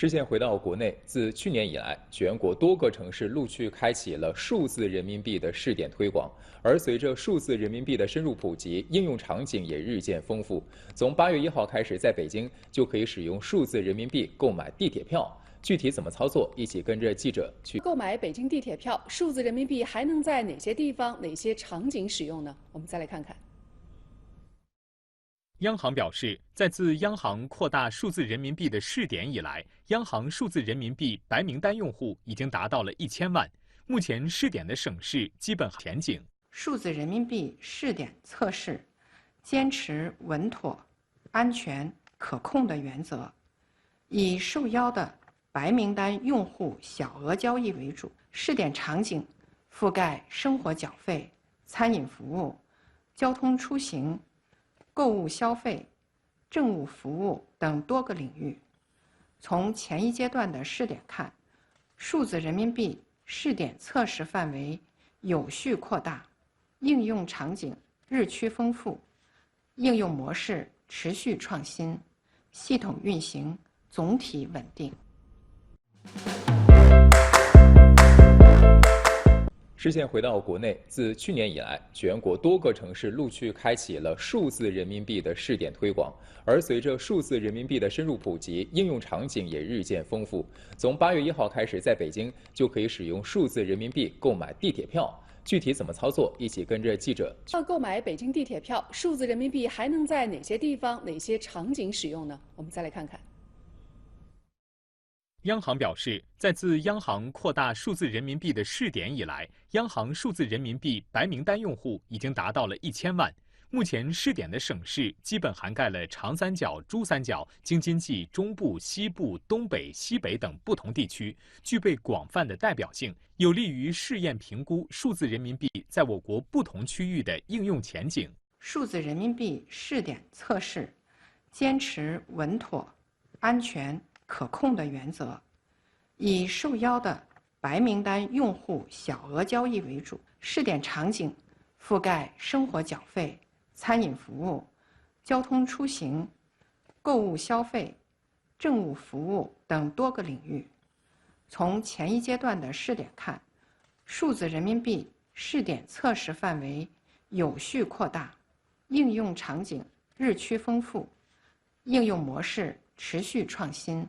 视线回到国内，自去年以来，全国多个城市陆续开启了数字人民币的试点推广。而随着数字人民币的深入普及，应用场景也日渐丰富。从八月一号开始，在北京就可以使用数字人民币购买地铁票。具体怎么操作？一起跟着记者去购买北京地铁票。数字人民币还能在哪些地方、哪些场景使用呢？我们再来看看。央行表示，在自央行扩大数字人民币的试点以来，央行数字人民币白名单用户已经达到了一千万。目前试点的省市基本前景。数字人民币试点测试，坚持稳妥、安全、可控的原则，以受邀的白名单用户小额交易为主。试点场景覆盖生活缴费、餐饮服务、交通出行。购物消费、政务服务等多个领域。从前一阶段的试点看，数字人民币试点测试范围有序扩大，应用场景日趋丰富，应用模式持续创新，系统运行总体稳定。视线回到国内，自去年以来，全国多个城市陆续开启了数字人民币的试点推广。而随着数字人民币的深入普及，应用场景也日渐丰富。从八月一号开始，在北京就可以使用数字人民币购买地铁票。具体怎么操作？一起跟着记者。要购买北京地铁票，数字人民币还能在哪些地方、哪些场景使用呢？我们再来看看。央行表示，在自央行扩大数字人民币的试点以来，央行数字人民币白名单用户已经达到了一千万。目前试点的省市基本涵盖了长三角、珠三角、京津冀、中部、西部、东北、西北等不同地区，具备广泛的代表性，有利于试验评估数字人民币在我国不同区域的应用前景。数字人民币试点测试，坚持稳妥、安全。可控的原则，以受邀的白名单用户小额交易为主。试点场景覆盖生活缴费、餐饮服务、交通出行、购物消费、政务服务等多个领域。从前一阶段的试点看，数字人民币试点测试范围有序扩大，应用场景日趋丰富，应用模式持续创新。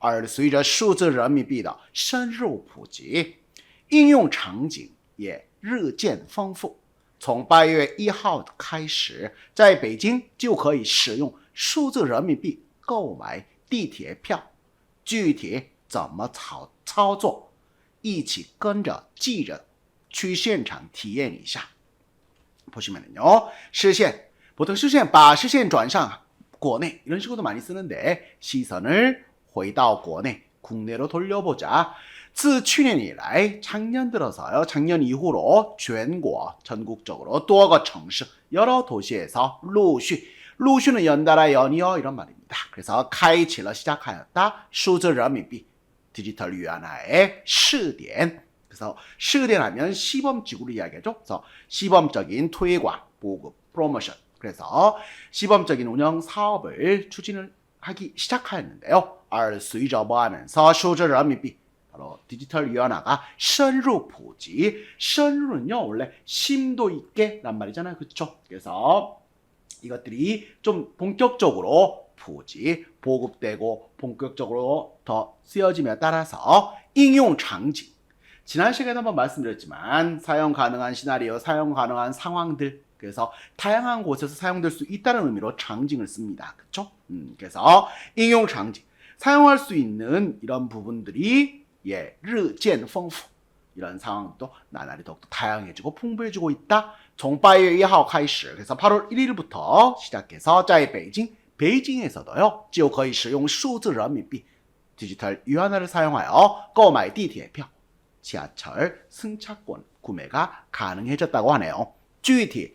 而随着数字人民币的深入普及，应用场景也日渐丰富。从八月一号开始，在北京就可以使用数字人民币购买地铁票。具体怎么操操作？一起跟着记者去现场体验一下。보시면요视线보통视线把视线转向国内이런식으로도많이쓰는데시선을 回到国内 국내로 돌려보자. 自去年以来, 작년 들어서요, 작년 이후로全国 전국적으로 多个城市 여러 도시에서 루슈, 루슈는 연달아 연이어 이런 말입니다. 그래서 카이치러 시작하였다. 수즈人民币 디지털 위안화의 시대. 그래서 시대하면 시범적으로 이야기하죠. 그래서 시범적인推广, 보급, 프로모션. 그래서 시범적인 운영 사업을 추진을 하기 시작하였는데요. 而随着뭐하면서数字人民币 바로 디지털 위안화가 深入普及深入는요 원래 심도 있게 란 말이잖아요 그렇죠 그래서 이것들이 좀 본격적으로普及 보급되고 본격적으로 더 쓰여짐에 따라서应用 场景 지난 시간에 한번 말씀드렸지만 사용 가능한 시나리오 사용 가능한 상황들 그래서 다양한 곳에서 사용될 수 있다는 의미로 장징을 씁니다. 그렇죠? 음, 그래서應用 장징 사용할 수 있는 이런 부분들이 예, 日渐丰富 이런 상황도 나날이 더욱더 다양해지고 풍부해지고 있다. 从8月 1号 开始 그래서 8월 1일부터 시작해서 在北京 베이징에서도요, 就可以使用数字人民币 디지털 유한화를 사용하여购买 地铁票, 지하철 승차권 구매가 가능해졌다고 하네요. 具体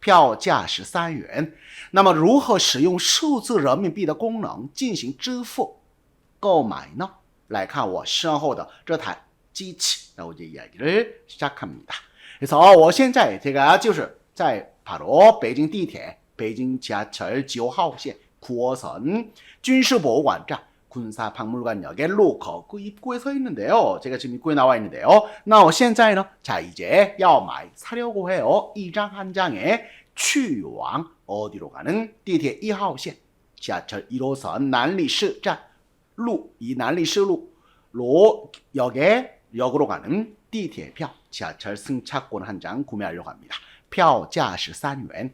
票价十三元。那么，如何使用数字人民币的功能进行支付、购买呢？来看我身后的这台机器，那我就也一下卡米的。好，我现在这个就是在帕罗北京地铁北京地铁九号线库存军事博物馆站。 군사박물관역의 로커 그 입구에 서 있는데요. 제가 지금 입구에 나와 있는데요. 나我现在呢, 자 이제 要买 사려고 해요. 이 장 한 장에 去往 어디로 가는 地铁 1号线 지하철 1호선 난리시站 루, 이 난리시루 로 역에 역으로 가는 地铁票 지하철 승차권 한 장 구매하려고 합니다. 票价是3元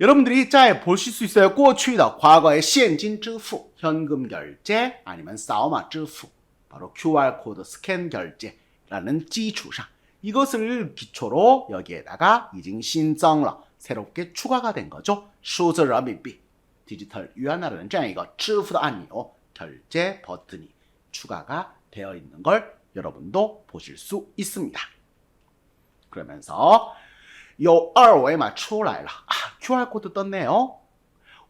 여러분들이 잘 보실 수 있어요. 过去的 과거의 现金支付 현금 결제 아니면 扫码支付 바로 QR 코드 스캔 결제라는 기초상 이것을 기초로 여기에다가 이징 신정了 새롭게 추가가 된 거죠. 数字人民币 디지털 유한화라는 这样一个支付的按钮 결제 버튼이 추가가 되어 있는 걸 여러분도 보실 수 있습니다. 그러면서 요 二维码 出来了. 아, QR 코드 떴네요.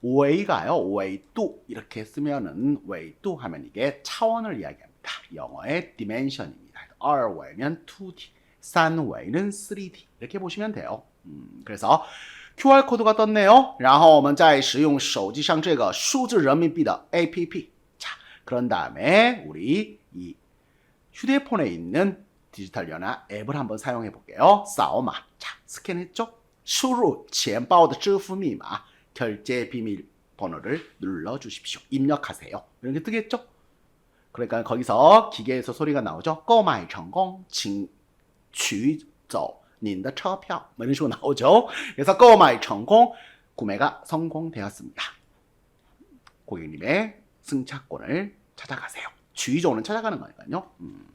웨이가요. 웨이도 이렇게 쓰면은 웨이도 하면 이게 차원을 이야기합니다. 영어의 디멘션입니다. 二维면 2D, 3维는 3D 이렇게 보시면 돼요. 음, 그래서 QR 코드가 떴네요. 然后我们再使用手机上这个数字人民币的 APP. 자, 그런 다음에 우리 이 휴대폰에 있는 디지털 연화 앱을 한번 사용해 볼게요. 싸오마. 자, 스캔했죠? 수루 지엠바오드 쯔후미마 결제 비밀번호를 눌러 주십시오. 입력하세요. 이렇게 뜨겠죠? 그러니까 거기서 기계에서 소리가 나오죠. 꼬마이 성공 징취저 닌더 차표 뭐 이런 식으로 나오죠. 그래서 꼬마이 성공 구매가 성공되었습니다. 고객님의 승차권을 찾아가세요. 주의조는 찾아가는 거니까요. 음.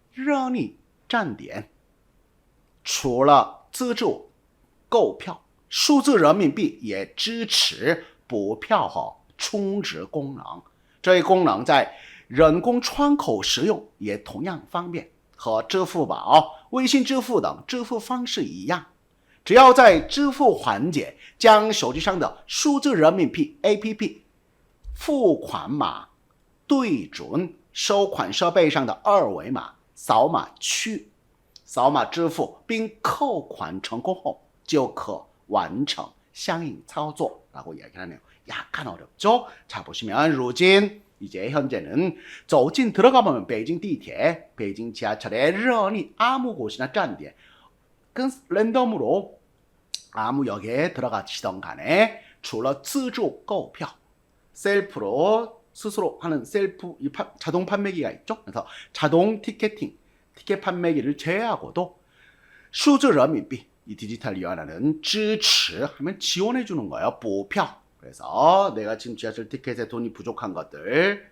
热力站点，除了资助购票，数字人民币也支持补票和充值功能。这一功能在人工窗口使用也同样方便，和支付宝、微信支付等支付方式一样。只要在支付环节将手机上的数字人民币 APP 付款码对准收款设备上的二维码。 扫码去扫码支付并扣款成功后，就可完成相应操作。라고이야기하네요약간어렵죠자보시면루진이제현재는走进들어가보면北京地铁北京지하철의任意아무곳이나站点 그 랜덤으로 아무 역에 들어가시던 간에 除了自助购票 셀프로 스스로 하는 셀프 이 파- 자동 판매기가 있죠. 그래서 자동 티켓팅, 티켓 판매기를 제외하고도 数字人民币이 디지털 위안화는 支持 하면 지원해 주는 거예요. 补票. 그래서 내가 지금 지하철 티켓에 돈이 부족한 것들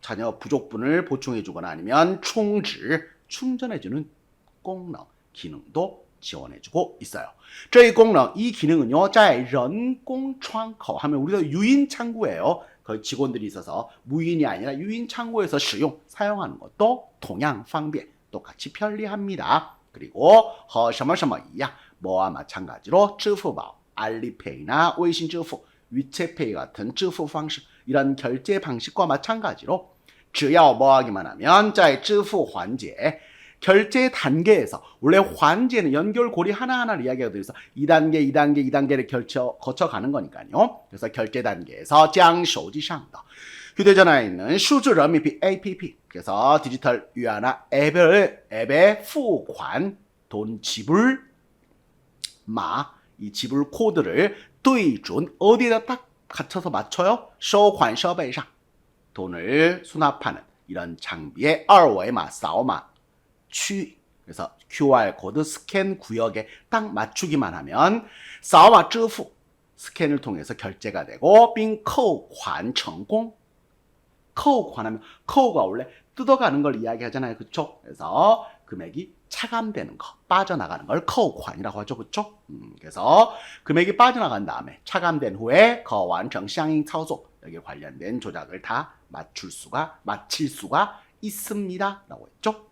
자녀 부족분을 보충해 주거나 아니면 충지 충전해 주는功能 기능도 지원해 주고 있어요. 这一功能, 이 기능은요, 在人工窗口 하면 우리가 유인 창구예요. 거기 직원들이 있어서 무인이 아니라 유인 창구에서使用, 사용하는 것도 동양 方便, 똑같이 편리합니다. 그리고 和什么什么一样, 뭐와 마찬가지로 支付宝, 알리페이나 微信支付, 위챗페이 같은 支付方式 이런 결제 방식과 마찬가지로 只要뭐 하기만 하면 在支付环节 결제 단계에서 원래 환제는 연결고리 하나하나를 이야기가 되어서 2단계, 2단계, 2단계를 결쳐, 거쳐가는 거니까요. 그래서 결제 단계에서 将手机上的 휴대전화에 있는 数字人民币 APP 그래서 디지털 위안화 앱을 앱에 付款 돈 지불 마 이 지불 코드를 对准 어디에다 딱 갖춰서 맞춰요? 收款设备上 돈을 수납하는 이런 장비의 二维码扫码 취 그래서 QR 코드 스캔 구역에 딱 맞추기만 하면 사와 쯔후 스캔을 통해서 결제가 되고 빙커관 성공 커관하면 커가 원래 뜯어가는 걸 이야기하잖아요. 그쵸? 그래서 금액이 차감되는 거, 빠져나가는 걸 커관이라고 하죠. 그쵸? 음, 그래서 금액이 빠져나간 다음에 차감된 후에 거완청 샹잉 차소 여기 관련된 조작을 다 맞출 수가, 맞힐 수가 있습니다. 라고 했죠.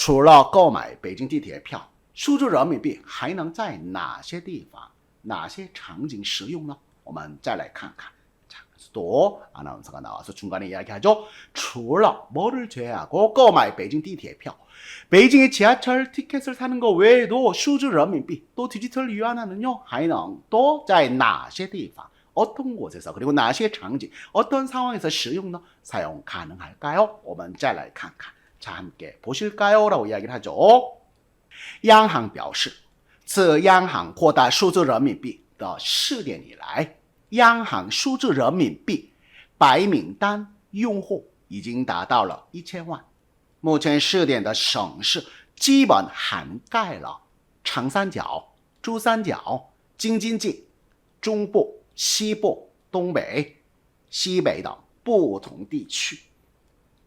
除了购买北京地铁票，数字人民币还能在哪些地方、哪些场景使用呢？我们再来看看。 자, 또 아나운서가 나와서 중간에 이야기하죠. 除了 뭐를 제외하고 购买北京地铁票, 베이징의 지하철 티켓을 사는 거 외에도 数字人民币, 또 디지털 위안화는요. 还能또在哪些地方 어떤 곳에서 그리고 哪些场景 어떤 상황에서 使用呢? 사용 가능할까요? 我们再来看看. 자, 함께 보실까요? 라고 이야기를 하죠. 央行表示，自央行扩大数字人民币的试点以来，央行数字人民币白名单用户已经达到了一千万。目前试点的省市基本涵盖了长三角、珠三角、京津冀、中部、西部、东北、西北等不同地区。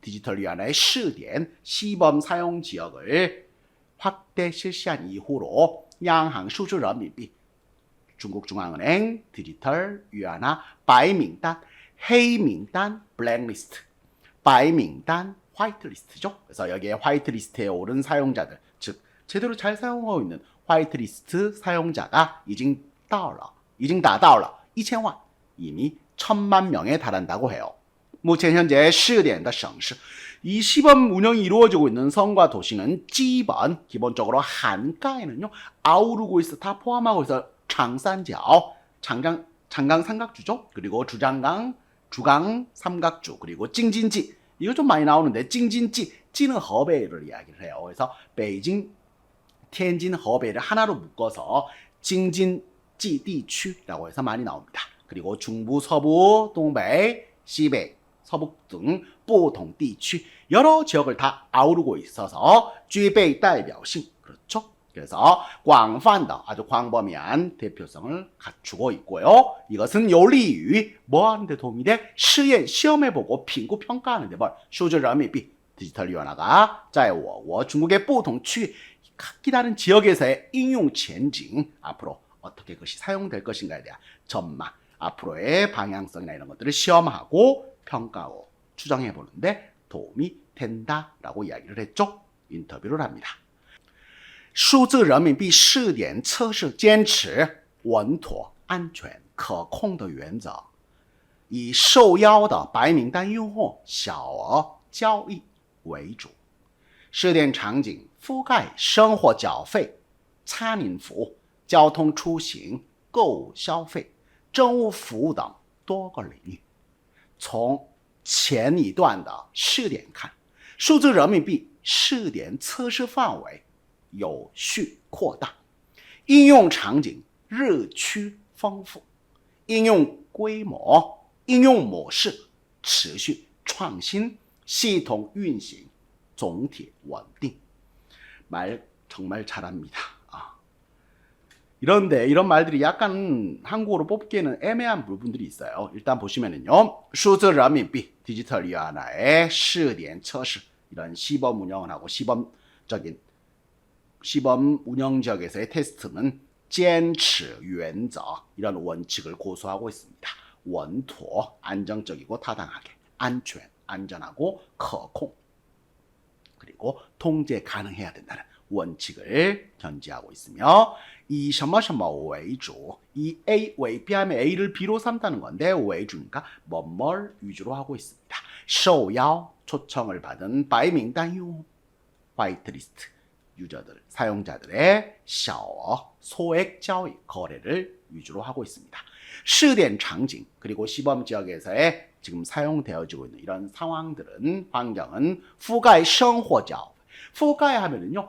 디지털 위안화의 시된 시범 사용 지역을 확대 실시한 이후로 양항 수주 러미비 중국 중앙은행 디지털 위안화 바이밍단 헤이밍단 블랙리스트 바이밍단 화이트리스트죠. 그래서 여기에 화이트리스트에 오른 사용자들 즉 제대로 잘 사용하고 있는 화이트리스트 사용자가 이징 따올라 이징 다 따올라 2천만 이미 천만 명에 달한다고 해요. 目前 현재 试点的省市, 이 시범 운영이 이루어지고 있는 성과 도시는 기본, 기본적으로 한가에는요, 아우르고 있어, 다 포함하고 있어, 장산지ao, 장강, 장강 삼각주죠. 그리고 주장강, 주강 삼각주, 그리고 찡진지, 이거 좀 많이 나오는데, 찡진지, 찌는 허베이를 이야기를 해요. 그래서 베이징, 텐진, 허베이를 하나로 묶어서 찡진지地区라고 해서 많이 나옵니다. 그리고 중부, 서부, 동백, 시베, 서북 등 不同地区 여러 지역을 다 아우르고 있어서 具备代表性 그렇죠? 그래서 广泛的 아주 광범위한 대표성을 갖추고 있고요. 이것은 有利于뭐 하는데 도움이 돼? 시험 시험해보고评估 평가하는데 뭘? 数字人民币 디지털 위안화가 在我国 중국의 不同区 각기 다른 지역에서의應用 前景 앞으로 어떻게 그것이 사용될 것인가에 대한 전망 앞으로의 방향성이나 이런 것들을 시험하고 평가하고 추정해 보는데 도움이 된다라고 이야기를 했죠. 인터뷰를 합니다. 数字人民币试点测试坚持稳妥、安全、可控的原则，以受邀的白名单用户小额交易为主。试点场景覆盖生活缴费、餐饮服务、交通出行、购物消费、政务服务等多个领域。 从前一段的试点看，数字人民币试点测试范围有序扩大，应用场景日趋丰富，应用规模、应用模式持续创新，系统运行总体稳定。말 정말 잘합니다. 아. 이런데 이런 말들이 약간 한국어로 뽑기에는 애매한 부분들이 있어요. 일단 보시면은요. 数字人民币 디지털 위안화의 시点 测试 이런 시범 운영을 하고 시범적인 시범 운영 지역에서의 테스트는 坚持原则 이런 원칙을 고수하고 있습니다. 원토 안정적이고 타당하게 안全 안전하고 可控 그리고 통제 가능해야 된다는 원칙을 견지하고 있으며 이 셔머셔머 외주 이 A 웨이 뺨에 A를 B로 삼다는 건데 외주니까 뭐뭘 위주로 하고 있습니다. 쇼야 초청을 받은 바이 민단유 화이트리스트 유저들 사용자들의 샤워 소액 자위 거래를 위주로 하고 있습니다. 시된 장징 그리고 시범 지역에서의 지금 사용되어지고 있는 이런 상황들은 환경은 후가의 생활 자 후가에 하면은요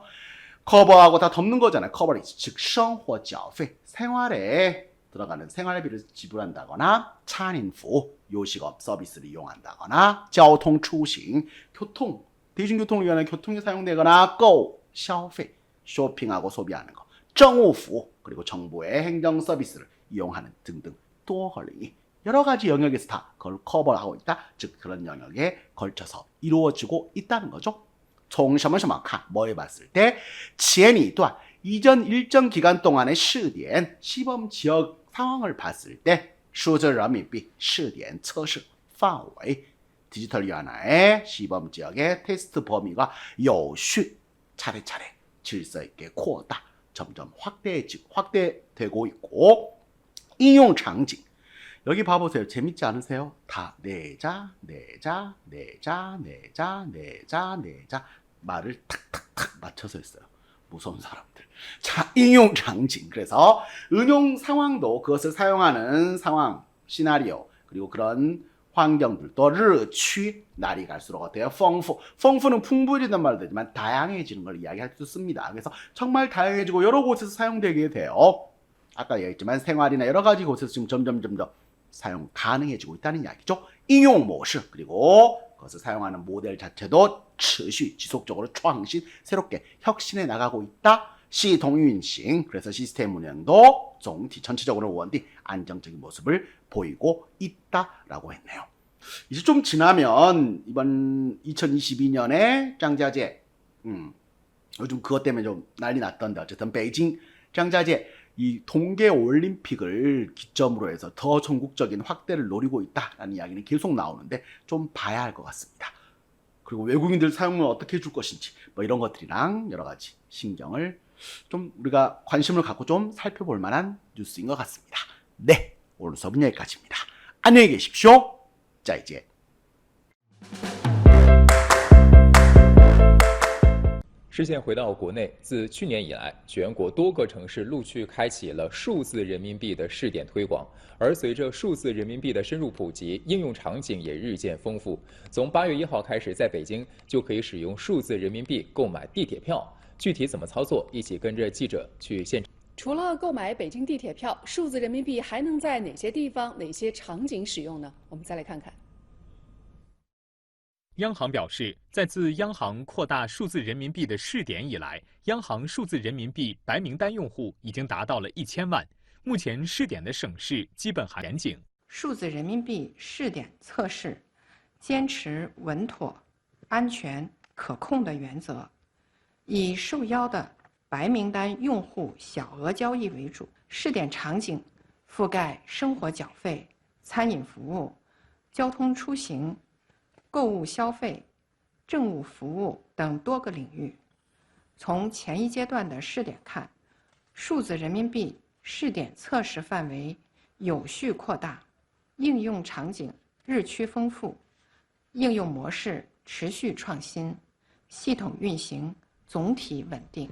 커버하고 다 덮는 거잖아요. 커버리지 즉 生活缴费 생활에 들어가는 생활비를 지불한다거나 차인fu 요식업 서비스를 이용한다거나 交通 出行 교통 대중교통을 이용하는 교통이 사용되거나 购 消费 쇼핑하고 소비하는 거 政务服 그리고 정부의 행정 서비스를 이용하는 등등 또 걸리니 여러 가지 영역에서 다 그걸 커버하고 있다. 즉 그런 영역에 걸쳐서 이루어지고 있다는 거죠. 총什么什么看 뭐해 봤을 때前一段 이전 일정 기간 동안의 시点 시범 지역 상황을 봤을 때数字人民币试点测试范围 디지털 위안화의 시범 지역의 테스트 범위가 有序 차례차례 질서 있게 扩大 점점 확대지 확대되고 있고应用 场景 여기 봐보세요. 재밌지 않으세요? 다 내자, 내자, 내자, 내자, 내자, 내자 말을 탁탁탁 맞춰서 했어요. 무서운 사람들. 자, 인용 장진. 그래서 응용 상황도 그것을 사용하는 상황, 시나리오, 그리고 그런 환경들, 또 르취, 날이 갈수록 어때요? 펑푸. 펑푸는 풍부해진단 말도 되지만 다양해지는 걸 이야기할 수 있습니다. 그래서 정말 다양해지고 여러 곳에서 사용되게 돼요. 아까 얘기했지만 생활이나 여러 가지 곳에서 지금 점점 점점 사용 가능해지고 있다는 이야기죠. 인용 모습 그리고 그것을 사용하는 모델 자체도 持续 지속적으로创新 새롭게 혁신해 나가고 있다. 시동運行 그래서 시스템 운영도总体 전체적으로 원디 안정적인 모습을 보이고 있다라고 했네요. 이제 좀 지나면 이번 2022년에 짱자제 음, 요즘 그것 때문에 좀 난리 났던데 어쨌든 베이징 짱자제 이 동계 올림픽을 기점으로 해서 더 전국적인 확대를 노리고 있다라는 이야기는 계속 나오는데 좀 봐야 할 것 같습니다. 그리고 외국인들 사용을 어떻게 해줄 것인지 뭐 이런 것들이랑 여러 가지 신경을 좀 우리가 관심을 갖고 좀 살펴볼 만한 뉴스인 것 같습니다. 네, 오늘 수업은 여기까지입니다. 안녕히 계십시오. 자 이제 视线回到国内，自去年以来，全国多个城市陆续开启了数字人民币的试点推广。而随着数字人民币的深入普及，应用场景也日渐丰富。从八月一号开始，在北京就可以使用数字人民币购买地铁票。具体怎么操作？一起跟着记者去现场。除了购买北京地铁票，数字人民币还能在哪些地方、哪些场景使用呢？我们再来看看。央行表示，在自央行扩大数字人民币的试点以来，央行数字人民币白名单用户已经达到了一千万。目前试点的省市基本含严谨。数字人民币试点测试，坚持稳妥、安全、可控的原则，以受邀的白名单用户小额交易为主。试点场景覆盖生活缴费、餐饮服务、交通出行。购物消费政务服务等多个领域。从前一阶段的试点看数字人民币试点测试范围有序扩大应用场景日趋丰富应用模式持续创新系统运行总体稳定。